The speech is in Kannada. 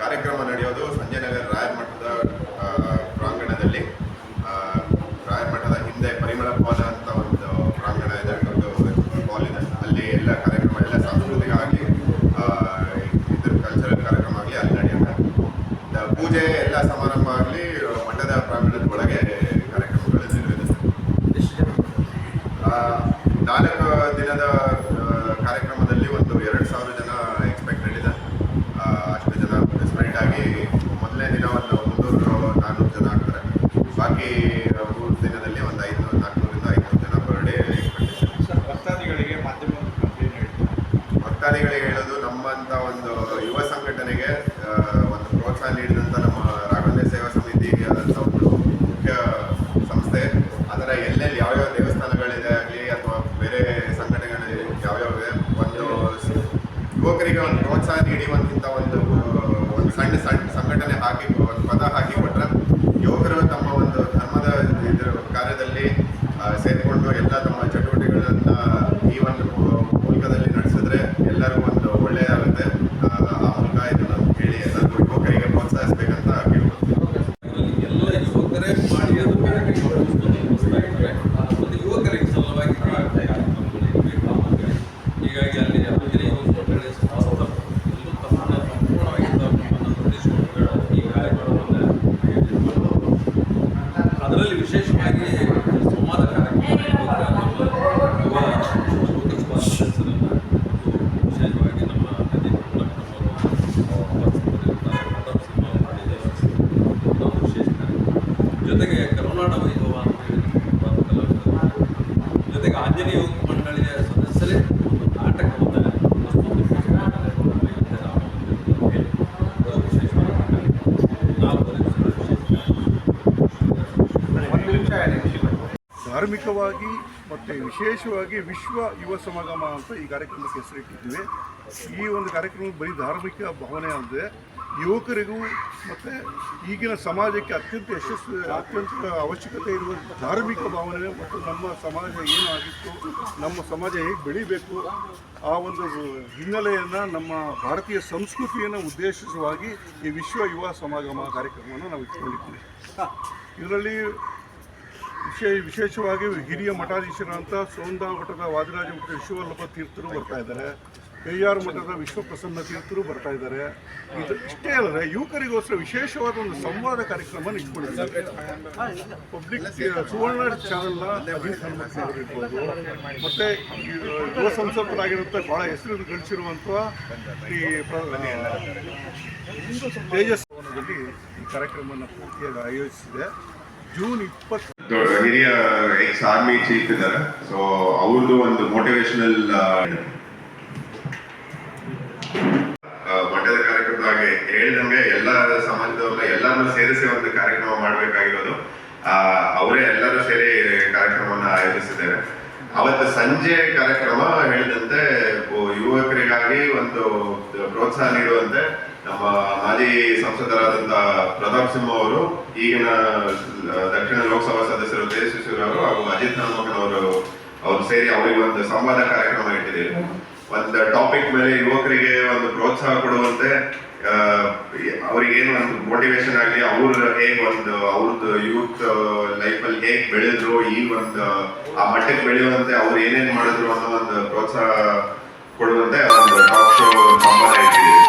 ಕಾರ್ಯಕ್ರಮ ನಡೆಯೋದು ಸಂಜಯನಗರ ರಾಯಮಠದ ಆ, ಪ್ರಾಂಗಣದಲ್ಲಿ. ರಾಯಮಠದ ಹಿಂದೆ ಪರಿಮಳ ಭವನ ಅಂತ ಒಂದು ಪ್ರಾಂಗಣ ಇದೆ ಒಂದು ಹಾಲ್ ಇದೆ. ಅಲ್ಲಿ ಎಲ್ಲ ಕಾರ್ಯಕ್ರಮ ಎಲ್ಲ ಸಾಂಸ್ಕೃತಿಕ ಆಗಲಿ ಇದ್ರ ಕಲ್ಚರಲ್ ಕಾರ್ಯಕ್ರಮ ಆಗಲಿ ಅಲ್ಲಿ ನಡೆಯುತ್ತೆ. ಪೂಜೆ ಎಲ್ಲ ಸಮಾರಂಭ ಆಗಲಿ ಮಠದ ಪ್ರಾಂಗಣದ ಒಳಗೆ ಕಾರ್ಯಕ್ರಮಗಳು ನಡೆಯುತ್ತೆ ನಾಲ್ಕು ದಿನದ ನೀಡಿದಂಥ ನಮ್ಮ ರಾಘವೇಂದ್ರ ಸೇವಾ ಸಮಿತಿ ಒಂದು ಮುಖ್ಯ ಸಂಸ್ಥೆ. ಅದರ ಎಲ್ಲೆಲ್ಲಿ ಯಾವ್ಯಾವ ದೇವಸ್ಥಾನಗಳಿದೆ ಆಗಲಿ ಅಥವಾ ಬೇರೆ ಸಂಘಟನೆಗಳಿದೆ ಯಾವ್ಯಾವ ಒಂದು ಯುವಕರಿಗೆ ಒಂದು ಪ್ರೋತ್ಸಾಹ ನೀಡಿ ಒಂದು ಒಂದು ಸಣ್ಣ ಸಣ್ಣ ಸಂಘಟನೆ ಹಾಕಿ ಒಂದು ಪದ ಹಾಕಿ control. ಮಂಡಳಿಯ ಧಾರ್ಮಿಕವಾಗಿ ಮತ್ತು ವಿಶೇಷವಾಗಿ ವಿಶ್ವ ಯುವ ಸಮಾಗಮ ಅಂತ ಈ ಕಾರ್ಯಕ್ರಮಕ್ಕೆ ಹೆಸರಿಟ್ಟಿದ್ದೀವಿ. ಈ ಒಂದು ಕಾರ್ಯಕ್ರಮ ಬರೀ ಧಾರ್ಮಿಕ ಭಾವನೆ ಅಲ್ಲದೆ ಯುವಕರಿಗೂ ಮತ್ತು ಈಗಿನ ಸಮಾಜಕ್ಕೆ ಅತ್ಯಂತ ಯಶಸ್ವಿ, ಅತ್ಯಂತ ಅವಶ್ಯಕತೆ ಇರುವ ಧಾರ್ಮಿಕ ಭಾವನೆ ಮತ್ತು ನಮ್ಮ ಸಮಾಜ ಏನಾಗಿತ್ತು ನಮ್ಮ ಸಮಾಜ ಹೇಗೆ ಬೆಳಿಬೇಕು, ಆ ಒಂದು ಹಿನ್ನೆಲೆಯನ್ನು ನಮ್ಮ ಭಾರತೀಯ ಸಂಸ್ಕೃತಿಯನ್ನು ಉದ್ದೇಶಿಸುವಾಗಿ ಈ ವಿಶ್ವ ಯುವ ಸಮಾಗಮ ಕಾರ್ಯಕ್ರಮವನ್ನು ನಾವು ಇಟ್ಕೊಂಡಿದ್ದೀವಿ. ಇದರಲ್ಲಿ ವಿಶೇ, ವಿಶೇಷವಾಗಿ ಹಿರಿಯ ಮಠಾಧೀಶರಂತ ಸೋಂದಾ ಮಠದ ವಾದಿರಾಜ ಮಠ ವಿಶ್ವವಲ್ಲಭ ತೀರ್ಥರು ಬರ್ತಾ ಇದ್ದಾರೆ. ಪೆರಿಯಾರ್ ಮಠದ ವಿಶ್ವಪ್ರಸನ್ನ ತೀರ್ಥರು ಬರ್ತಾ ಇದ್ದಾರೆ. ಇದು ಇಷ್ಟೇ ಅಲ್ಲದೆ ಯುವಕರಿಗೋಸ್ಕರ ವಿಶೇಷವಾದ ಒಂದು ಸಂವಾದ ಕಾರ್ಯಕ್ರಮ ಇಟ್ಕೊಂಡಿದ್ದಾರೆ ಪಬ್ಲಿಕ್ ಸುವರ್ಣ ಚಾನಲ್ನ ಇರ್ಬೋದು. ಮತ್ತು ಯುವ ಸಂಸದರಾಗಿರುವಂಥ ಭಾಳ ಹೆಸರು ಗಳಿಸಿರುವಂಥ ಈ ತೇಜಸ್ ಭವನದಲ್ಲಿ ಈ ಕಾರ್ಯಕ್ರಮವನ್ನು ಪೂರ್ತಿಯಾಗಿ ಆಯೋಜಿಸಿದೆ. ಜೂನ್ ಇಪ್ಪತ್ತು ಹಿರಿಯ ಎಕ್ಸ್ ಆರ್ಮಿ ಚೀಫ್ ಇದ್ದಾರೆ. ಸೊ ಅವ್ರದ್ದು ಒಂದು ಮೋಟಿವೇಶನಲ್ ಸೇರಿಸಿ ಒಂದು ಕಾರ್ಯಕ್ರಮ ಮಾಡಬೇಕಾಗಿರೋದು. ಅವರೇ ಎಲ್ಲರೂ ಸೇರಿ ಕಾರ್ಯಕ್ರಮವನ್ನು ಆಯೋಜಿಸಿದ್ದಾರೆ. ಅವತ್ತು ಸಂಜೆ ಕಾರ್ಯಕ್ರಮ ಹೇಳಿದಂತೆ ಯುವಕರಿಗಾಗಿ ಒಂದು ಪ್ರೋತ್ಸಾಹ ನೀಡುವಂತೆ ನಮ್ಮ ಮಾಜಿ ಸಂಸದರಾದಂತಹ ಪ್ರತಾಪ್ ಸಿಂಹ ಅವರು, ಈಗಿನ ದಕ್ಷಿಣ ಲೋಕಸಭಾ ಸದಸ್ಯರು ತೇಜಸ್ವಿ ಅವರು ಹಾಗೂ ಅಜಿತ್ ನಾಮಕನ್ ಅವರು ಅವರು ಸೇರಿ ಅವರಿಗೆ ಒಂದು ಸಂವಾದ ಕಾರ್ಯಕ್ರಮ ಇಟ್ಟಿದ್ದೀವಿ. ಒಂದು ಟಾಪಿಕ್ ಮೇಲೆ ಯುವಕರಿಗೆ ಒಂದು ಪ್ರೋತ್ಸಾಹ ಕೊಡುವಂತೆ ಅವ್ರಿಗೇನು ಒಂದು ಮೋಟಿವೇಶನ್ ಆಗಲಿ, ಅವ್ರ ಹೇಗ್ ಒಂದು, ಅವ್ರದ್ದು ಯೂತ್ ಲೈಫ್ ಅಲ್ಲಿ ಹೇಗೆ ಬೆಳೆದ್ರು, ಈ ಒಂದು, ಆ ಮಟ್ಟಕ್ಕೆ ಬೆಳೆಯುವಂತೆ ಅವ್ರು ಏನೇನ್ ಮಾಡಿದ್ರು ಅನ್ನೋ ಒಂದು ಪ್ರೋತ್ಸಾಹ ಕೊಡುವಂತೆ ಒಂದು ಟಾಕ್ ಶೋ ಸಂಬಂಧ ಇಟ್ಟಿದ್ದೀವಿ.